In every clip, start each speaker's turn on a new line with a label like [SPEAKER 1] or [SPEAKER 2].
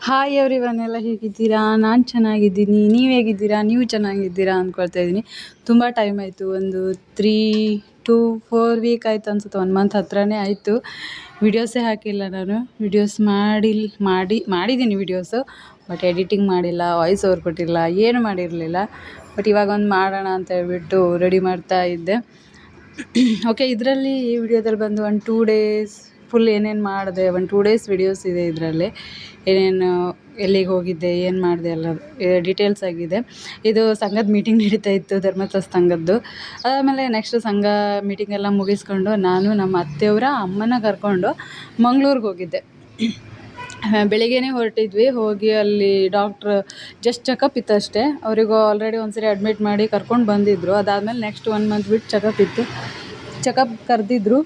[SPEAKER 1] Hi ಎಲ್ಲ ಹೇಗಿದ್ದೀರಾ? ನಾನು ಚೆನ್ನಾಗಿದ್ದೀನಿ. ನೀವು ಹೇಗಿದ್ದೀರಾ? ನೀವು ಚೆನ್ನಾಗಿದ್ದೀರಾ ಅಂದ್ಕೊಳ್ತಾ ಇದ್ದೀನಿ. ತುಂಬ ಟೈಮ್ ಆಯಿತು. ಒಂದು ತ್ರೀ ಟು ಫೋರ್ ವೀಕ್ ಆಯಿತು ಅನ್ಸುತ್ತೆ. ಒನ್ ಮಂತ್ ಹತ್ರನೇ ಆಯಿತು. ವಿಡಿಯೋಸೇ ಹಾಕಿಲ್ಲ ನಾನು. ವಿಡಿಯೋಸ್ ಮಾಡಿಲ್, ಮಾಡಿ, ಮಾಡಿದ್ದೀನಿ ವಿಡಿಯೋಸು ಬಟ್ ಎಡಿಟಿಂಗ್ ಮಾಡಿಲ್ಲ. ವಾಯ್ಸ್ ಓವರ್ ಕೊಟ್ಟಿಲ್ಲ. ಏನು ಮಾಡಿರಲಿಲ್ಲ. ಬಟ್ ಇವಾಗ ಒಂದು ಮಾಡೋಣ ಅಂತ ಹೇಳ್ಬಿಟ್ಟು ರೆಡಿ ಮಾಡ್ತಾ ಇದ್ದೆ. ಓಕೆ ಇದರಲ್ಲಿ ಈ ವಿಡಿಯೋದಲ್ಲಿ ಬಂದು ಒಂದು ಟೂ ಡೇಸ್ ಫುಲ್ ಏನೇನು ಮಾಡಿದೆ, ಒಂದು ಟೂ ಡೇಸ್ ವಿಡಿಯೋಸ್ ಇದೆ ಇದರಲ್ಲಿ. ಏನೇನು, ಎಲ್ಲಿಗೆ ಹೋಗಿದ್ದೆ, ಏನು ಮಾಡಿದೆ ಎಲ್ಲ ಡೀಟೇಲ್ಸ್ ಆಗಿದೆ. ಇದು ಸಂಘದ ಮೀಟಿಂಗ್ ನಡೀತಾ ಇತ್ತು, ಧರ್ಮಸ್ಥಳ ಸಂಘದ್ದು. ಆಮೇಲೆ ನೆಕ್ಸ್ಟ್ ಸಂಘ ಮೀಟಿಂಗ್ ಎಲ್ಲ ಮುಗಿಸ್ಕೊಂಡು ನಾನು ನಮ್ಮ ಅತ್ತೆಯವರ ಅಮ್ಮನ ಕರ್ಕೊಂಡು ಮಂಗ್ಳೂರಿಗೆ ಹೋಗಿದ್ದೆ. ಬೆಳಿಗ್ಗೆನೇ ಹೊರಟಿದ್ವಿ, ಹೋಗಿ ಅಲ್ಲಿ ಡಾಕ್ಟ್ರ್ ಜಸ್ಟ್ ಚೆಕಪ್ ಇತ್ತು ಅಷ್ಟೇ. ಅವರಿಗೂ ಆಲ್ರೆಡಿ ಒಂದು ಸರಿ ಅಡ್ಮಿಟ್ ಮಾಡಿ ಕರ್ಕೊಂಡು ಬಂದಿದ್ದರು ಅದಾದಮೇಲೆ ನೆಕ್ಸ್ಟ್ ಒನ್ ಮಂತ್ ಬಿಟ್ಟು ಚೆಕಪ್ ಇತ್ತು. ಚೆಕಪ್ ಕರೆದಿದ್ರು.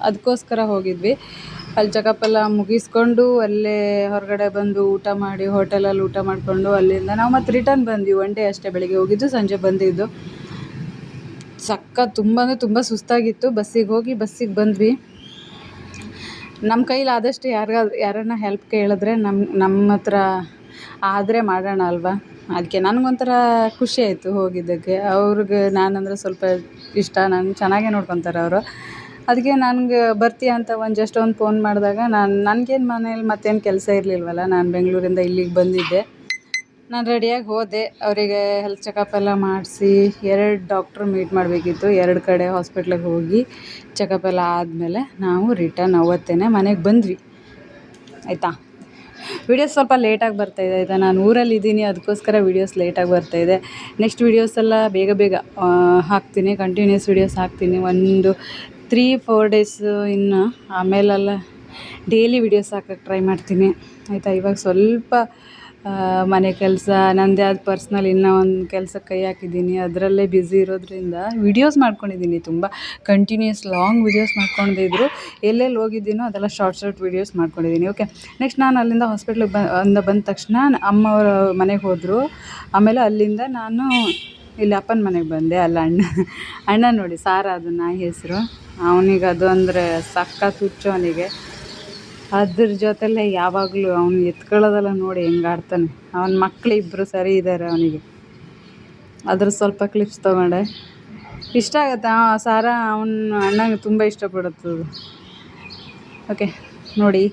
[SPEAKER 1] ಅದಕ್ಕೋಸ್ಕರ ಹೋಗಿದ್ವಿ. ಅಲ್ಲಿ ಚೆಕಪ್ ಎಲ್ಲ ಮುಗಿಸ್ಕೊಂಡು ಅಲ್ಲೇ ಹೊರಗಡೆ ಬಂದು ಊಟ ಮಾಡಿ ಹೋಟೆಲಲ್ಲಿ ಊಟ ಮಾಡಿಕೊಂಡು ಅಲ್ಲಿಂದ ನಾವು ಮತ್ತೆ ರಿಟರ್ನ್ ಬಂದ್ವಿ. ಒನ್ ಡೇ ಅಷ್ಟೇ ಬೆಳಿಗ್ಗೆ ಹೋಗಿದ್ದು, ಸಂಜೆ ಬಂದಿದ್ದು. ಸಕ್ಕ ತುಂಬ ಅಂದರೆ ತುಂಬ ಸುಸ್ತಾಗಿತ್ತು. ಬಸ್ಸಿಗೆ ಹೋಗಿ ಬಸ್ಸಿಗೆ ಬಂದ್ವಿ. ನಮ್ಮ ಕೈಲಿ ಆದಷ್ಟು ಯಾರಿಗಾದ್ರು ಯಾರನ್ನ ಹೆಲ್ಪ್ ಕೇಳಿದ್ರೆ ನಮ್ಮ ನಮ್ಮ ಹತ್ರ ಆದರೆ ಮಾಡೋಣ ಅಲ್ವಾ? ಅದಕ್ಕೆ ನನಗೊಂಥರ ಖುಷಿ ಆಯಿತು ಹೋಗಿದ್ದಕ್ಕೆ. ಅವ್ರಿಗೆ ನಾನಂದ್ರೆ ಸ್ವಲ್ಪ ಇಷ್ಟ. ನಾನು ಚೆನ್ನಾಗೇ ನೋಡ್ಕೊತಾರೆ ಅವರು. ಅದಕ್ಕೆ ನನ್ಗೆ ಬರ್ತೀಯಾ ಅಂತ ಒಂದು ಜಸ್ಟ್ ಒಂದು ಫೋನ್ ಮಾಡಿದಾಗ ನಾನು, ನನಗೇನು ಮನೇಲಿ ಮತ್ತೇನು ಕೆಲಸ ಇರಲಿಲ್ವಲ್ಲ, ನಾನು ಬೆಂಗಳೂರಿಂದ ಇಲ್ಲಿಗೆ ಬಂದಿದ್ದೆ. ನಾನು ರೆಡಿಯಾಗಿ ಹೋದೆ. ಅವರಿಗೆ ಹೆಲ್ತ್ ಚೆಕಪ್ ಎಲ್ಲ ಮಾಡಿಸಿ, ಎರಡು ಡಾಕ್ಟ್ರು ಮೀಟ್ ಮಾಡಬೇಕಿತ್ತು. ಎರಡು ಕಡೆ ಹಾಸ್ಪಿಟ್ಲಿಗೆ ಹೋಗಿ ಚೆಕಪ್ ಎಲ್ಲ ಆದಮೇಲೆ ನಾವು ರಿಟರ್ನ್ ಅವತ್ತೇ ಮನೆಗೆ ಬಂದ್ವಿ. ಆಯಿತಾ? ವಿಡಿಯೋಸ್ ಸ್ವಲ್ಪ ಲೇಟಾಗಿ ಬರ್ತಾಯಿದೆ ಆಯಿತಾ? ನಾನು ಊರಲ್ಲಿ ಇದ್ದೀನಿ ಅದಕ್ಕೋಸ್ಕರ ವೀಡಿಯೋಸ್ ಲೇಟಾಗಿ ಬರ್ತಾಯಿದೆ ನೆಕ್ಸ್ಟ್ ವೀಡಿಯೋಸ್ ಎಲ್ಲ ಬೇಗ ಬೇಗ ಹಾಕ್ತೀನಿ. ಕಂಟಿನ್ಯೂಸ್ ವೀಡಿಯೋಸ್ ಹಾಕ್ತೀನಿ. ಒಂದು ತ್ರೀ ಫೋರ್ ಡೇಸು ಇನ್ನು ಆಮೇಲೆಲ್ಲ ಡೈಲಿ ವೀಡಿಯೋಸ್ ಹಾಕಕ್ಕೆ ಟ್ರೈ ಮಾಡ್ತೀನಿ. ಆಯಿತಾ? ಇವಾಗ ಸ್ವಲ್ಪ ಮನೆ ಕೆಲಸ ನನ್ನದೇ ಆದ ಪರ್ಸ್ನಲ್ ಇನ್ನೂ ಒಂದು ಕೆಲ್ಸಕ್ಕೆ ಕೈ ಹಾಕಿದ್ದೀನಿ. ಅದರಲ್ಲೇ ಬ್ಯುಸಿ ಇರೋದ್ರಿಂದ ವೀಡಿಯೋಸ್ ಮಾಡ್ಕೊಂಡಿದ್ದೀನಿ ತುಂಬ. ಕಂಟಿನ್ಯೂಸ್ ಲಾಂಗ್ ವೀಡಿಯೋಸ್ ಮಾಡ್ಕೊಂಡಿದ್ರು ಎಲ್ಲೆಲ್ಲಿ ಹೋಗಿದ್ದೀನೋ ಅದೆಲ್ಲ ಶಾರ್ಟ್ ಶಾರ್ಟ್ ವೀಡಿಯೋಸ್ ಮಾಡ್ಕೊಂಡಿದ್ದೀನಿ. ಓಕೆ ನೆಕ್ಸ್ಟ್ ನಾನು ಅಲ್ಲಿಂದ ಹಾಸ್ಪಿಟ್ಲಿಗೆ ಬಂದ ಬಂದ ತಕ್ಷಣ ಅಮ್ಮವ್ರ ಮನೆಗೆ ಹೋದರು. ಆಮೇಲೆ ಅಲ್ಲಿಂದ ನಾನು, ಇಲ್ಲಿ ಅಪ್ಪನ ಮನೆಗೆ ಬಂದೆ, ಅಲ್ಲ ಅಣ್ಣ. ಅಣ್ಣ ನೋಡಿ, ಸಾರ ಅದು ನಾಯಿ ಹೆಸರು. ಅವನಿಗೆ ಅದು ಅಂದರೆ ಸಖತ್ ಹುಚ್ಚು ಅವನಿಗೆ. ಅದ್ರ ಜೊತೆಲೇ ಯಾವಾಗಲೂ ಅವ್ನು ಎತ್ಕೊಳ್ಳೋದೆಲ್ಲ ನೋಡಿ ಹೆಂಗೆ ಆಡ್ತಾನೆ. ಅವನ ಮಕ್ಳು ಇಬ್ಬರು ಸರಿ ಇದ್ದಾರೆ ಅವನಿಗೆ. ಅದ್ರ ಸ್ವಲ್ಪ ಕ್ಲಿಪ್ಸ್ ತೊಗೊಂಡೆ. ಇಷ್ಟ ಆಗುತ್ತೆ. ಸಾರ ಅವನ ಅಣ್ಣಂಗೆ ತುಂಬ ಇಷ್ಟಪಡುತ್ತದು. ಓಕೆ ನೋಡಿ.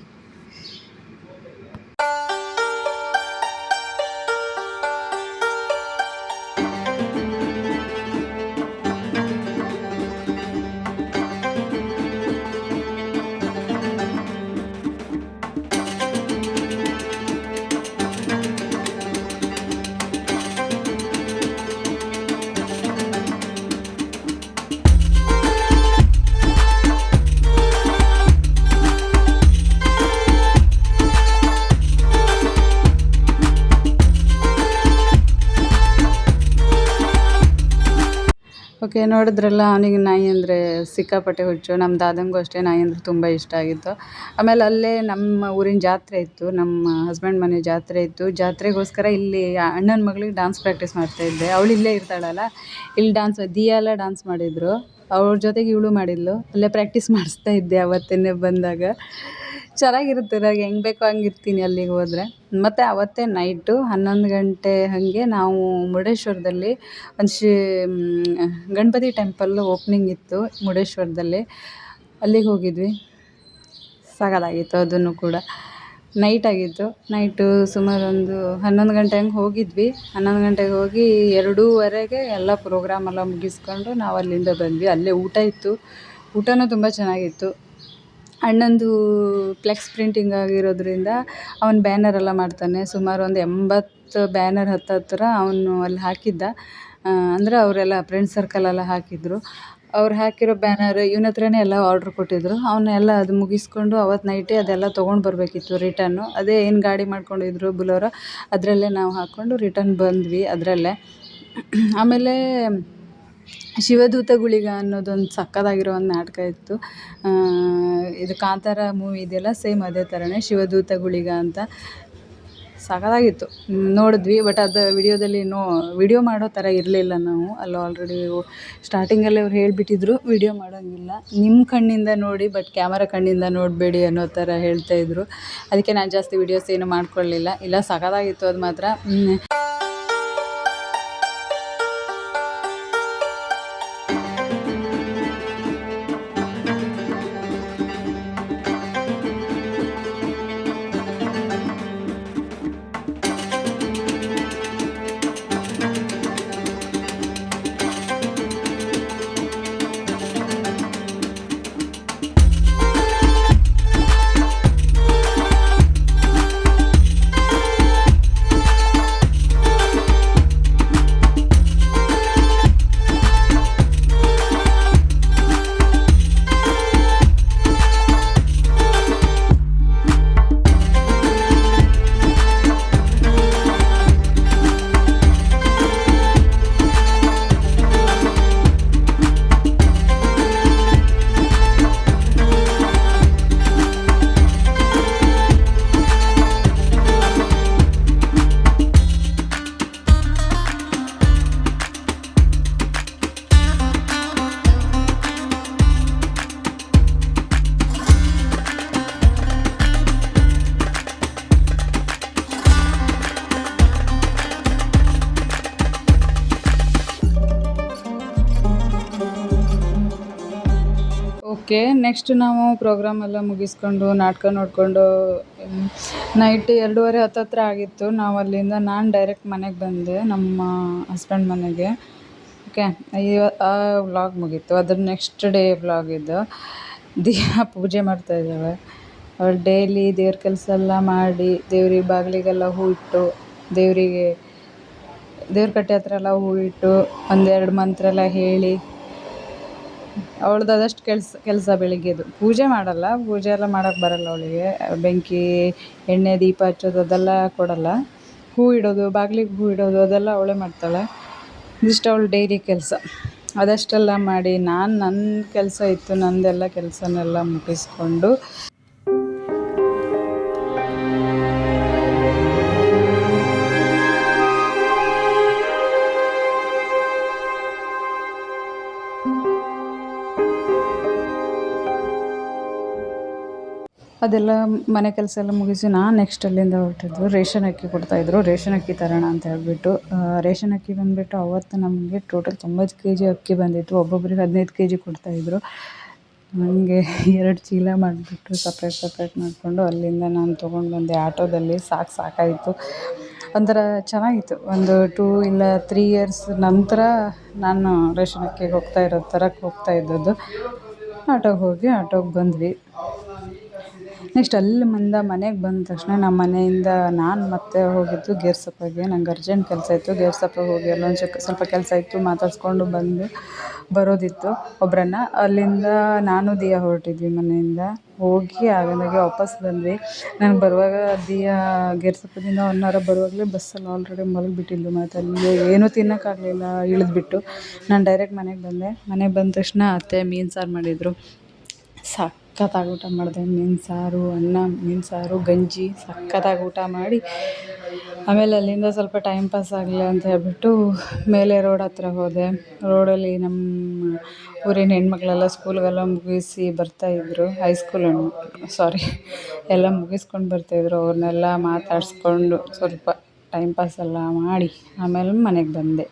[SPEAKER 1] ಓಕೆ, ನೋಡಿದ್ರಲ್ಲ ಅವನಿಗೆ ನಾಯಿ ಅಂದರೆ ಸಿಕ್ಕಾಪಟ್ಟೆ ಹುಚ್ಚು. ನಮ್ಮ ದಾದಂಗೂ ಅಷ್ಟೇ ನಾಯಿ ಅಂದರೆ ತುಂಬ ಇಷ್ಟ ಆಗಿತ್ತು. ಆಮೇಲೆ ಅಲ್ಲೇ ನಮ್ಮ ಊರಿನ ಜಾತ್ರೆ ಇತ್ತು, ನಮ್ಮ ಹಸ್ಬೆಂಡ್ ಮನೆ ಜಾತ್ರೆ ಇತ್ತು. ಜಾತ್ರೆಗೋಸ್ಕರ ಇಲ್ಲಿ ಅಣ್ಣನ ಮಗಳಿಗೆ ಡಾನ್ಸ್ ಪ್ರಾಕ್ಟೀಸ್ ಮಾಡ್ತಾಯಿದ್ದೆ ಅವಳು ಇಲ್ಲೇ ಇರ್ತಾಳಲ್ಲ, ಇಲ್ಲಿ ಡಾನ್ಸ್ ದಿಯಾ ಎಲ್ಲ ಡಾನ್ಸ್ ಮಾಡಿದರು. ಅವ್ರ ಜೊತೆಗೆ ಇವಳು ಮಾಡಿದ್ಲು. ಅಲ್ಲೇ ಪ್ರಾಕ್ಟೀಸ್ ಮಾಡಿಸ್ತಾ ಇದ್ದೆ ಅವತ್ತೇ ಬಂದಾಗ. ಚೆನ್ನಾಗಿರುತ್ತೆ ನನಗೆ ಹೆಂಗೆ ಬೇಕೋ ಹಂಗೆ ಇರ್ತೀನಿ ಅಲ್ಲಿಗೆ ಹೋದರೆ. ಮತ್ತು ಅವತ್ತೇ ನೈಟು ಹನ್ನೊಂದು ಗಂಟೆ ಹಾಗೆ ನಾವು ಮುರುಡೇಶ್ವರದಲ್ಲಿ ಒಂದು ಶಿ ಗಣಪತಿ ಟೆಂಪಲ್ ಓಪ್ನಿಂಗ್ ಇತ್ತು ಮುರುಡೇಶ್ವರದಲ್ಲಿ. ಅಲ್ಲಿಗೆ ಹೋಗಿದ್ವಿ. ಸಖತ್ತಾಗಿತ್ತು ಅದನ್ನು ಕೂಡ. ನೈಟ್ ಆಗಿತ್ತು. ನೈಟು ಸುಮಾರು ಒಂದು ಹನ್ನೊಂದು ಗಂಟೆ ಹಂಗೆ ಹೋಗಿದ್ವಿ. ಹನ್ನೊಂದು ಗಂಟೆಗೆ ಹೋಗಿ ಎರಡೂವರೆಗೆ ಎಲ್ಲ ಪ್ರೋಗ್ರಾಮ್ ಎಲ್ಲ ಮುಗಿಸ್ಕೊಂಡು ನಾವು ಅಲ್ಲಿಂದ ಬಂದ್ವಿ. ಅಲ್ಲೇ ಊಟ ಇತ್ತು. ಊಟನೂ ತುಂಬ ಚೆನ್ನಾಗಿತ್ತು. ಅಣ್ಣಂದು ಫ್ಲೆಕ್ಸ್ ಪ್ರಿಂಟಿಂಗ್ ಆಗಿರೋದ್ರಿಂದ ಅವ್ನು ಬ್ಯಾನರ್ ಎಲ್ಲ ಮಾಡ್ತಾನೆ. ಸುಮಾರು ಒಂದು ಎಂಬತ್ತು ಬ್ಯಾನರ್ ಹತ್ತತ್ರ ಅವನು ಅಲ್ಲಿ ಹಾಕಿದ್ದ. ಅಂದರೆ ಅವರೆಲ್ಲ ಫ್ರೆಂಡ್ ಸರ್ಕಲ್ ಎಲ್ಲ ಹಾಕಿದ್ರು. ಅವ್ರು ಹಾಕಿರೋ ಬ್ಯಾನರ್ ಇವನ ಹತ್ರನೇ ಎಲ್ಲ ಆರ್ಡ್ರ್ ಕೊಟ್ಟಿದ್ರು. ಅವನ್ನೆಲ್ಲ ಅದು ಮುಗಿಸ್ಕೊಂಡು ಅವತ್ತು ನೈಟೇ ಅದೆಲ್ಲ ತೊಗೊಂಡು ಬರಬೇಕಿತ್ತು ರಿಟರ್ನು ಅದೇ ಏನು ಗಾಡಿ ಮಾಡ್ಕೊಂಡಿದ್ರು ಬುಲೋರೋ ಅದರಲ್ಲೇ ನಾವು ಹಾಕ್ಕೊಂಡು ರಿಟರ್ನ್ ಬಂದ್ವಿ ಅದರಲ್ಲೇ. ಆಮೇಲೆ ಶಿವದೂತ ಗುಳಿಗ ಅನ್ನೋದೊಂದು ಸಕ್ಕತ್ತಾಗಿರೋ ಒಂದು ನಾಟಕ ಇತ್ತು. ಇದು ಕಾಂತಾರ ಮೂವಿ ಇದೆಯಲ್ಲ, ಸೇಮ್ ಅದೇ ಥರನೇ ಶಿವದೂತ ಗುಳಿಗ ಅಂತ. ಸಖತ್ತಾಗಿತ್ತು ನೋಡಿದ್ವಿ, ಬಟ್ ಅದು ವಿಡಿಯೋದಲ್ಲಿ ನೋ, ವಿಡಿಯೋ ಮಾಡೋ ಥರ ಇರಲಿಲ್ಲ ನಾವು. ಅಲ್ಲಿ ಆಲ್ರೆಡಿ ಸ್ಟಾರ್ಟಿಂಗಲ್ಲೇ ಅವ್ರು ಹೇಳಿಬಿಟ್ಟಿದ್ರು, ವಿಡಿಯೋ ಮಾಡೋಂಗಿಲ್ಲ. ನಿಮ್ಮ ಕಣ್ಣಿಂದ ನೋಡಿ, ಬಟ್ ಕ್ಯಾಮರಾ ಕಣ್ಣಿಂದ ನೋಡಬೇಡಿ ಅನ್ನೋ ಥರ ಹೇಳ್ತಾಯಿದ್ರು ಅದಕ್ಕೆ ನಾನು ಜಾಸ್ತಿ ವಿಡಿಯೋಸ್ ಏನು ಮಾಡ್ಕೊಳ್ಳಲಿಲ್ಲ ಇಲ್ಲ, ಸಕ್ಕದಾಗಿತ್ತು ಅದು ಮಾತ್ರ. ಓಕೆ ನೆಕ್ಸ್ಟ್ ನಾವು ಪ್ರೋಗ್ರಾಮ್ ಎಲ್ಲ ಮುಗಿಸ್ಕೊಂಡು, ನಾಟಕ ನೋಡಿಕೊಂಡು ನೈಟ್ ಎರಡೂವರೆ ಹತ್ತತ್ರ ಆಗಿತ್ತು. ನಾವು ಅಲ್ಲಿಂದ ನಾನು ಡೈರೆಕ್ಟ್ ಮನೆಗೆ ಬಂದೆ, ನಮ್ಮ ಹಸ್ಬೆಂಡ್ ಮನೆಗೆ. ಓಕೆ ಇವ ಆ ವ್ಲಾಗ್ ಮುಗೀತು. ಅದ್ರ ನೆಕ್ಸ್ಟ್ ಡೇ ವ್ಲಾಗ್ ಇದು. ದಿನ ಪೂಜೆ ಮಾಡ್ತಾ ಇದ್ದಾವೆ. ಅವಳು ಡೈಲಿ ದೇವ್ರ ಕೆಲಸ ಎಲ್ಲ ಮಾಡಿ, ದೇವ್ರಿಗೆ ಬಾಗಿಲಿಗೆಲ್ಲ ಹೂ ಇಟ್ಟು, ದೇವರಿಗೆ, ದೇವ್ರ ಕಟ್ಟೆ ಹತ್ರ ಎಲ್ಲ ಹೂ ಇಟ್ಟು, ಒಂದೆರಡು ಮಂತ್ರ ಎಲ್ಲ ಹೇಳಿ ಅವಳ್ದು ಅದಷ್ಟು ಕೆಲಸ ಕೆಲಸ ಬೆಳಿಗ್ಗೆದು ಪೂಜೆ ಮಾಡಲ್ಲ, ಪೂಜೆ ಎಲ್ಲ ಮಾಡೋಕ್ಕೆ ಬರಲ್ಲ ಅವಳಿಗೆ. ಬೆಂಕಿ, ಎಣ್ಣೆ, ದೀಪ ಹಚ್ಚೋದು ಅದೆಲ್ಲ ಕೊಡಲ್ಲ. ಹೂ ಇಡೋದು, ಬಾಗಿಲಿಗೆ ಹೂ ಇಡೋದು ಅದೆಲ್ಲ ಅವಳೇ ಮಾಡ್ತಾಳೆ. ಇದಿಷ್ಟು ಅವಳು ಡೈಲಿ ಕೆಲಸ. ಅದಷ್ಟೆಲ್ಲ ಮಾಡಿ ನಾನು ನನ್ನ ಕೆಲಸ ಇತ್ತು, ನಂದೆಲ್ಲ ಕೆಲಸನೆಲ್ಲ ಮುಗಿಸ್ಕೊಂಡು. ಅದೆಲ್ಲ ಮನೆ ಕೆಲಸ ಎಲ್ಲ ಮುಗಿಸಿ ನಾನು ನೆಕ್ಸ್ಟ್ ಅಲ್ಲಿಂದ ಹೊರಟಿದ್ದು ರೇಷನ್ ಅಕ್ಕಿ ಕೊಡ್ತಾಯಿದ್ರು ರೇಷನ್ ಅಕ್ಕಿ ತರೋಣ ಅಂತ ಹೇಳಿಬಿಟ್ಟು ರೇಷನ್ ಅಕ್ಕಿ ಬಂದುಬಿಟ್ಟು ಅವತ್ತು ನಮಗೆ ಟೋಟಲ್ ತೊಂಬತ್ತು ಕೆ ಜಿ ಅಕ್ಕಿ ಬಂದಿತ್ತು. ಒಬ್ಬೊಬ್ರಿಗೆ ಹದಿನೈದು ಕೆ ಜಿ ಕೊಡ್ತಾಯಿದ್ರು ನನಗೆ ಎರಡು ಚೀಲ ಮಾಡಿಬಿಟ್ಟು ಸಪ್ರೇಟ್ ಸಪ್ರೇಟ್ ಮಾಡಿಕೊಂಡು ಅಲ್ಲಿಂದ ನಾನು ತೊಗೊಂಡು ಬಂದೆ. ಆಟೋದಲ್ಲಿ ಸಾಕು ಸಾಕಾಯಿತು. ಒಂಥರ ಚೆನ್ನಾಗಿತ್ತು. ಒಂದು ಟೂ ಇಲ್ಲ ತ್ರೀ ಇಯರ್ಸ್ ನಂತರ ನಾನು ರೇಷನ್ ಅಕ್ಕಿಗೆ ಹೋಗ್ತಾ ಇರೋ ಥರಕ್ಕೆ ಹೋಗ್ತಾ ಇದ್ದದ್ದು. ಆಟೋಗೆ ಹೋಗಿ ಆಟೋಗೆ ಬಂದ್ವಿ. ನೆಕ್ಸ್ಟ್ ಅಲ್ಲಿ ಮುಂದ ಮನೆಗೆ ಬಂದ ತಕ್ಷಣ ನಮ್ಮ ಮನೆಯಿಂದ ನಾನು ಮತ್ತೆ ಹೋಗಿದ್ದು ಗೇರ್ಸಪ್ಪಗೆ. ನಂಗೆ ಅರ್ಜೆಂಟ್ ಕೆಲಸ ಇತ್ತು. ಗೇರ್ಸಪ್ಪಗೆ ಹೋಗಿ ಅಲ್ಲೊಂದು ಚಕ್ ಸ್ವಲ್ಪ ಕೆಲಸ ಇತ್ತು ಮಾತಾಡಿಸ್ಕೊಂಡು ಬಂದು ಬರೋದಿತ್ತು ಒಬ್ಬರನ್ನ ಅಲ್ಲಿಂದ ನಾನು ದಿಯಾ ಹೊರಟಿದ್ವಿ ಮನೆಯಿಂದ. ಹೋಗಿ ಆಗಂದಾಗೆ ವಾಪಸ್ ಬಂದ್ವಿ. ನಾನು ಬರುವಾಗ ದಿಯಾ ಗೇರ್ಸಪ್ಪದಿಂದ ಒನ್ ಅವರ್ ಬರುವಾಗಲೇ ಬಸ್ಸಲ್ಲಿ ಆಲ್ರೆಡಿ ಮಲಗಿಬಿಟ್ಟಿದ್ಲು ಮತ್ತು ಅಲ್ಲಿ ಏನೂ ತಿನ್ನೋಕ್ಕಾಗಲಿಲ್ಲ ಇಳಿದ್ಬಿಟ್ಟು. ನಾನು ಡೈರೆಕ್ಟ್ ಮನೆಗೆ ಬಂದೆ. ಮನೆಗೆ ಬಂದ ತಕ್ಷಣ ಅತ್ತೆ ಮೀನು ಸಾರು ಮಾಡಿದರು. ಸಖತ್ತಾಗಿ ಊಟ ಮಾಡಿದೆ. ಮೀನು ಸಾರು, ಅನ್ನ, ಮೀನು ಸಾರು, ಗಂಜಿ ಸಖತ್ತಾಗಿ ಊಟ ಮಾಡಿ. ಆಮೇಲೆ ಅಲ್ಲಿಂದ ಸ್ವಲ್ಪ ಟೈಮ್ ಪಾಸ್ ಆಗಲಿ ಅಂತ ಹೇಳ್ಬಿಟ್ಟು ಮೇಲೆ ರೋಡ್ ಹತ್ರ ಹೋದೆ. ರೋಡಲ್ಲಿ ನಮ್ಮ ಊರಿನ ಹೆಣ್ಮಕ್ಳೆಲ್ಲ ಸ್ಕೂಲ್ಗೆಲ್ಲ ಮುಗಿಸಿ ಬರ್ತಾಯಿದ್ರು ಹೈಸ್ಕೂಲ್ ಸ್ಕೂಲ್ ಸಾರಿ ಎಲ್ಲ ಮುಗಿಸ್ಕೊಂಡು ಬರ್ತಾಯಿದ್ರು ಅವ್ರನ್ನೆಲ್ಲ ಮಾತಾಡಿಸ್ಕೊಂಡು ಸ್ವಲ್ಪ ಟೈಮ್ ಪಾಸ್ ಎಲ್ಲ ಮಾಡಿ ಆಮೇಲೆ ಮನೆಗೆ ಬಂದೆ.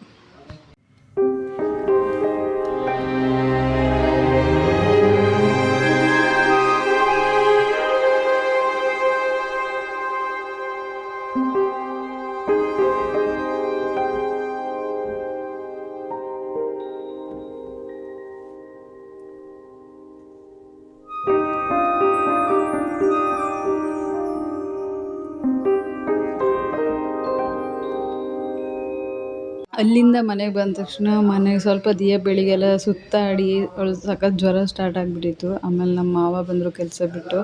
[SPEAKER 1] ಅಲ್ಲಿಂದ ಮನೆಗೆ ಬಂದ ತಕ್ಷಣ ಮನೆಗೆ ಸ್ವಲ್ಪ ದಿಯ ಬೆಳಿಗ್ಗೆಲ್ಲ ಸುತ್ತಾಡಿ ಅವಳು ಸಖತ್ ಜ್ವರ ಸ್ಟಾರ್ಟ್ ಆಗಿಬಿಟ್ಟಿತ್ತು. ಆಮೇಲೆ ನಮ್ಮ ಮಾವ ಬಂದರು ಕೆಲಸ ಬಿಟ್ಟು.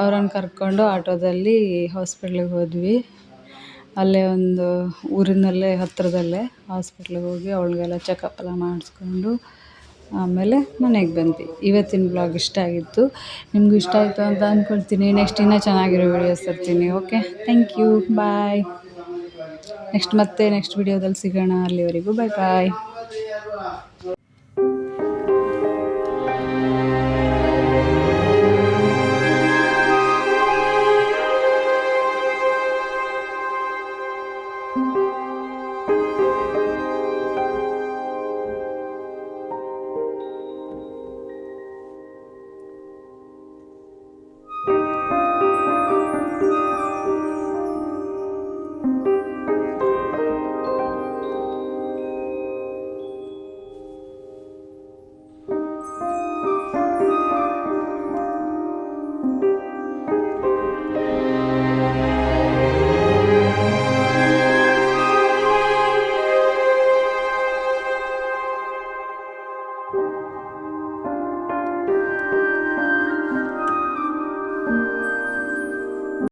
[SPEAKER 1] ಅವ್ರನ್ನ ಕರ್ಕೊಂಡು ಆಟೋದಲ್ಲಿ ಹಾಸ್ಪಿಟ್ಲಿಗೆ ಹೋದ್ವಿ. ಅಲ್ಲೇ ಒಂದು ಊರಿನಲ್ಲೇ ಹತ್ತಿರದಲ್ಲೇ ಹಾಸ್ಪಿಟ್ಲಿಗೆ ಹೋಗಿ ಅವಳಿಗೆಲ್ಲ ಚೆಕಪ್ ಎಲ್ಲ ಮಾಡಿಸ್ಕೊಂಡು ಆಮೇಲೆ ಮನೆಗೆ ಬಂದ್ವಿ. ಇವತ್ತಿನ ಬ್ಲಾಗ್ ಇಷ್ಟ ಆಗಿತ್ತು. ನಿಮಗೂ ಇಷ್ಟ ಆಯಿತು ಅಂತ ಅಂದ್ಕೊಳ್ತೀನಿ ನೆಕ್ಸ್ಟ್ ಇನ್ನೂ ಚೆನ್ನಾಗಿರೋ ವೀಡಿಯೋಸ್ ತರ್ತೀನಿ. Okay thank you bye next ಮತ್ತೆ ನೆಕ್ಸ್ಟ್ ವಿಡಿಯೋದಲ್ಲಿ ಸಿಗೋಣ. ಅಲ್ಲಿವರೆಗೂ ಬಾಯ್ ಬಾಯ್